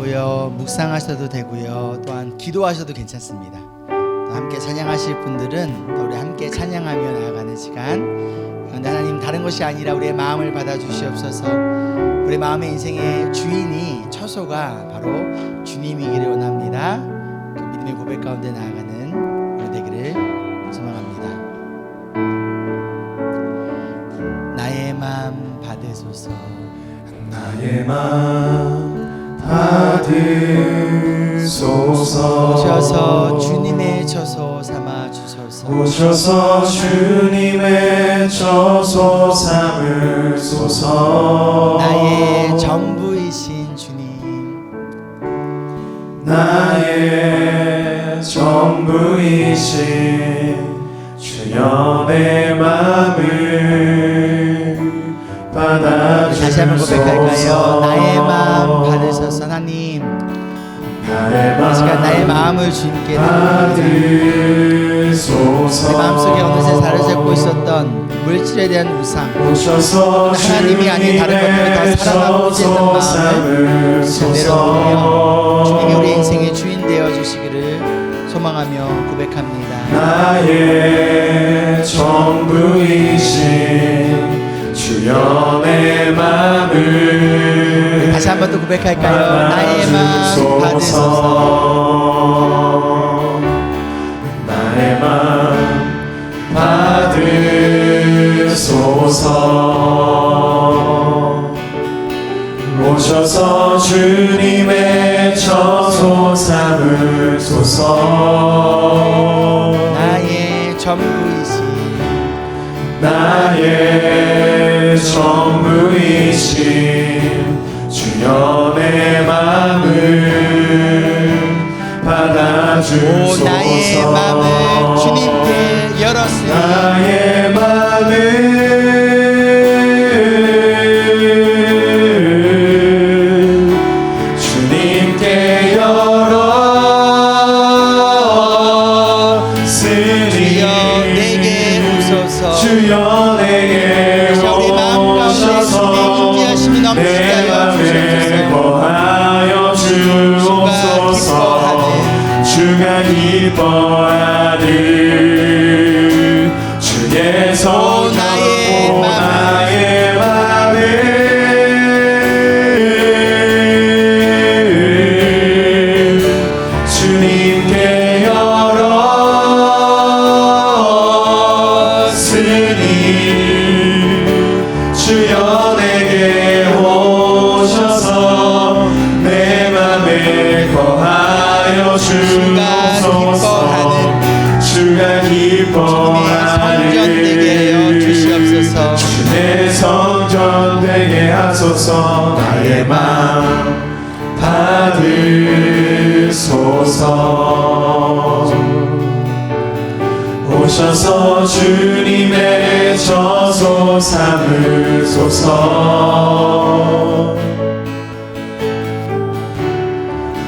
되고요. 묵상하셔도 되고요. 또한 기도하셔도 괜찮습니다. 또 함께 찬양하실 분들은 또 우리 함께 찬양하며 나아가는 시간. 하나님 다른 것이 아니라 우리의 마음을 받아 주시옵소서. 우리 마음의 인생의 주인이 처소가 바로 주님이기를 원합니다. 그 믿음의 고백 가운데 나아가는 우리 되기를 소망합니다. 나의 마음 받으소서. 나의 마음 받으소서. 오셔서 주님의 처소 삼아 주소서. 오셔서 주님의 처소 삼으소서. 나의 전부이신 주님. 나의 전부이신 주여 내 마음을 다시 한번 고백할까요? 나의 마음 받으셔서 하나님. 마음 나의 마음을 주님께 드립니다 내 마음속에 어느새 사로잡고 있었던 물질에 대한 우상. 하나님이 아닌 다른 것들을 더 사랑하고 있는 마음을 내려놓으며 주님이 우리 인생의 주인 되어 주시기를 소망하며 고백합니다. 나의 전부이신 내 마음을 다시 한번 또 고백할까요? 나의 마음 받으소서. 나의 마음 받으소서. 오셔서 주님의 처소 삼으소서. 나의 전 나의 마음을 주님께 열었으니 나의 마음을 주 오셔서 주님의 저소 삼으소서.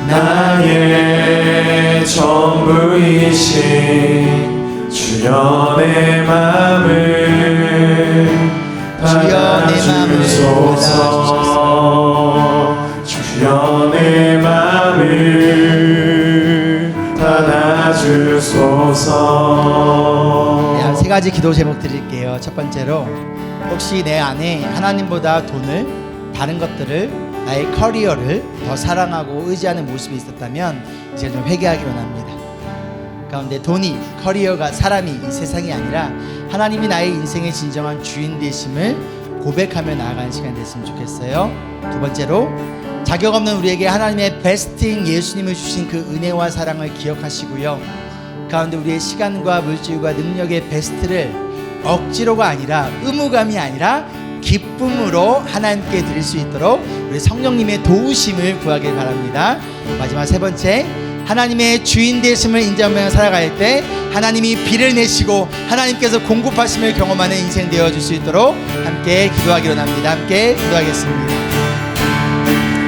나의 전부이신 주여 내 마음을 받아주소서. 주여 내 마음을 주소서 네, 세 가지 기도 제목 드릴게요. 첫 번째로 혹시 내 안에 하나님보다 돈을 다른 것들을 나의 커리어를 더 사랑하고 의지하는 모습이 있었다면 이제 좀 회개하기 원합니다. 가운데 돈이 커리어가 사람이 이 세상이 아니라 하나님이 나의 인생의 진정한 주인 되심을 고백하며 나아가는 시간 됐으면 좋겠어요. 두 번째로 자격 없는 우리에게 하나님의 베스트인 예수님을 주신 그 은혜와 사랑을 기억하시고요. 가운데 우리의 시간과 물질과 능력의 베스트를 억지로가 아니라 의무감이 아니라 기쁨으로 하나님께 드릴 수 있도록 우리 성령님의 도우심을 구하길 바랍니다. 마지막 세 번째 하나님의 주인 되심을 인정하며 살아갈 때 하나님이 비를 내시고 하나님께서 공급하심을 경험하는 인생 되어 줄 수 있도록 함께 기도하기로 합니다. 함께 기도하겠습니다.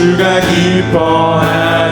주가 기뻐하는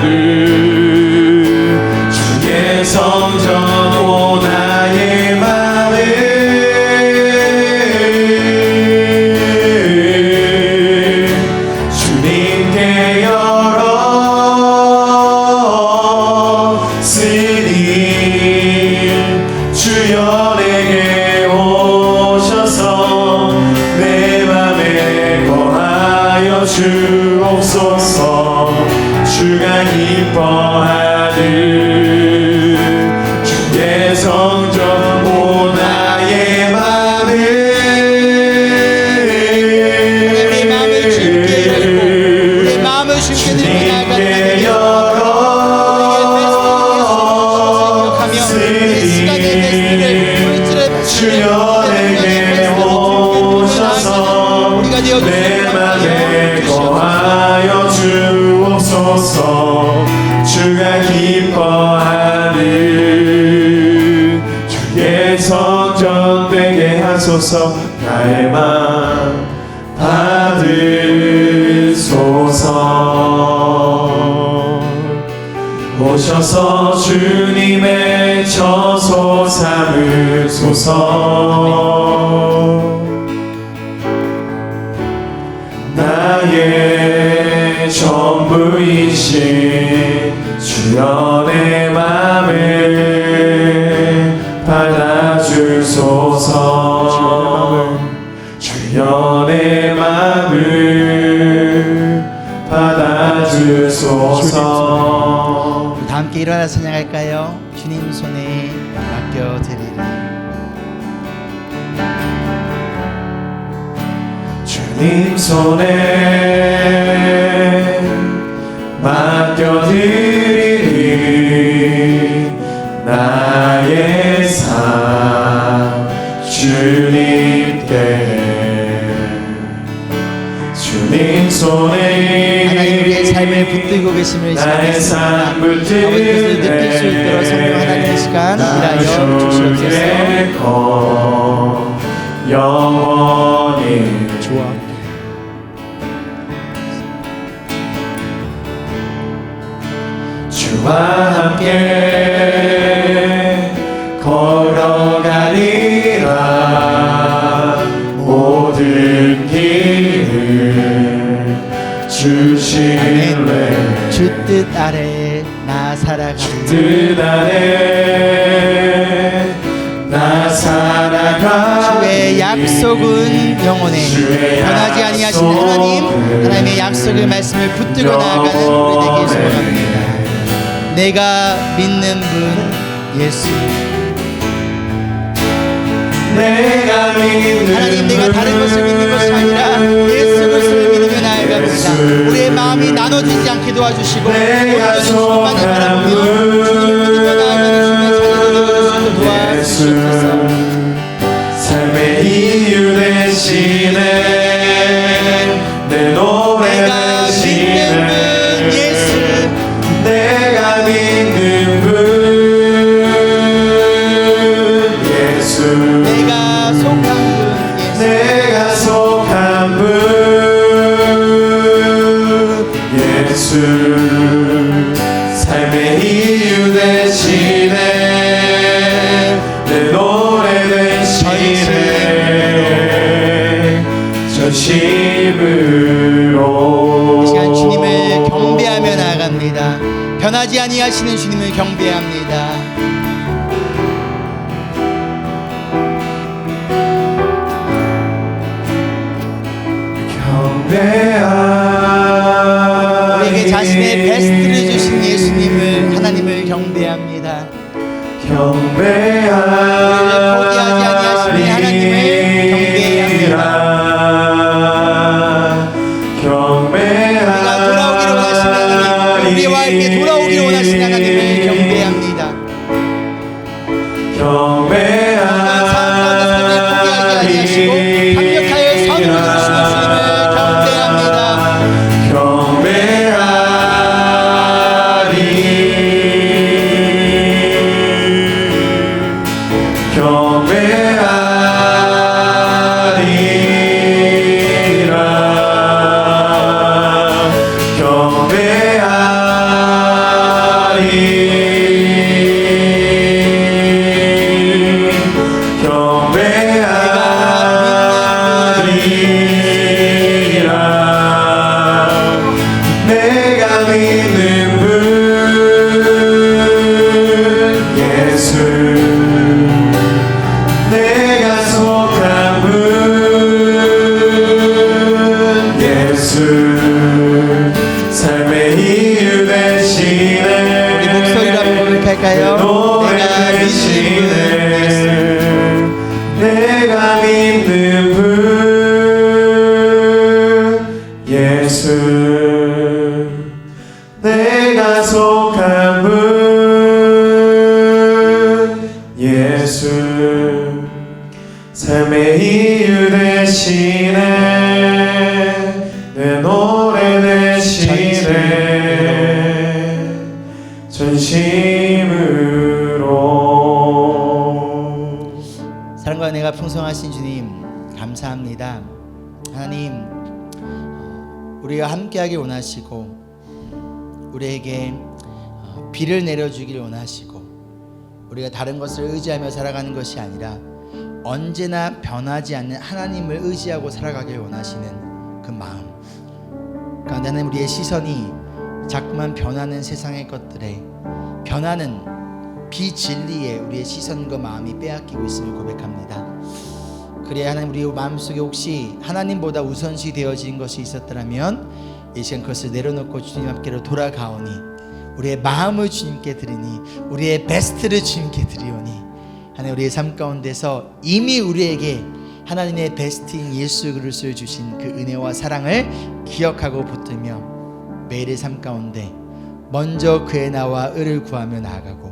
하소서 나의 맘 받으소서. 오셔서 주님의 처소 삼으소서. 나의 전부이신 맘을 받아 주소서. 주여 내 맘을 받아주소서. 다 함께 일어나 찬양할까요? 주님 손에 맡겨드리리. 주님 손에 손에 하나님 우리의 삶을 붙들고 계심을 나의 시작했습니다. 삶 아버지 그것을 느낄 수 있도록 성령 하나님의 시간 일하여 주시옵소서 영원히. 좋아. 주와 함께 뜻 아래 나 살아가 주의 약속은 영원해. 변하지 아니하신 하나님 하나님의 약속의 말씀을 붙들고 나아가는 우리 되기 소원합니다. 내가 믿는 분 예수. 내가 믿는 하나님 내가 다른 것을 믿는 것이 아니라 예수 그리스도를 믿으며 나아갑니다 우리의 마음이 나눠지지 않게 도와주시고 내가 주 자녀들이 되어줄 수 있도록 도와주시옵소서 삶의 이유 대신에 내 노래 대신에 예수. 내가 믿는 분 예수. 내가 속한 분 예수. 내가 속한 분 예수 우리에게 자신의 베스트를 주신 예수님을 하나님을 경배합니다. 경배하리 포기하지 아니하시는 하나님을 경배하리 우리가 돌아오기를 원하시는 하나님, 우리와 함께 돌아오기를 원하시는 하나님을 경배합니다. 삶 예수 삶의 이유 되시네 우리 목소리로 한번 고백할까요? 노래 내가 되시네 믿는 내가 믿는 분 예수. 내가 속한 분 예수. 삶의 이유 되시네 풍성하신 주님 감사합니다. 하나님 우리가 함께하길 원하시고 우리에게 어, 비를 내려주길 원하시고 우리가 다른 것을 의지하며 살아가는 것이 아니라 언제나 변하지 않는 하나님을 의지하고 살아가길 원하시는 그 마음 그러니까 나는 우리의 시선이 자꾸만 변하는 세상의 것들에 변하는 비진리에 우리의 시선과 마음이 빼앗기고 있음을 고백합니다. 그래야 하나님 우리 마음속에 혹시 하나님보다 우선시 되어진 것이 있었더라면 이 시간 그것을 내려놓고 주님 앞께로 돌아가오니 우리의 마음을 주님께 드리니 우리의 베스트를 주님께 드리오니 하나님 우리의 삶 가운데서 이미 우리에게 하나님의 베스트인 예수 그리스도를 주신 그 은혜와 사랑을 기억하고 붙들며 매일의 삶 가운데 먼저 그의 나와 의를 구하며 나아가고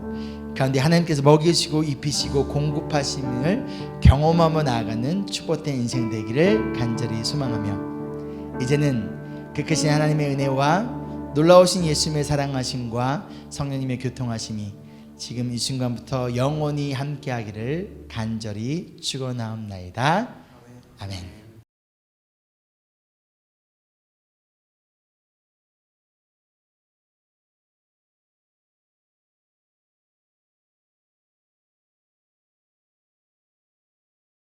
가운데 하나님께서 먹이시고 입히시고 공급하심을 경험하며 나아가는 축복된 인생 되기를 간절히 소망하며 이제는 그 크신 하나님의 은혜와 놀라우신 예수님의 사랑하심과 성령님의 교통하심이 지금 이 순간부터 영원히 함께하기를 간절히 축원하옵나이다. 아멘.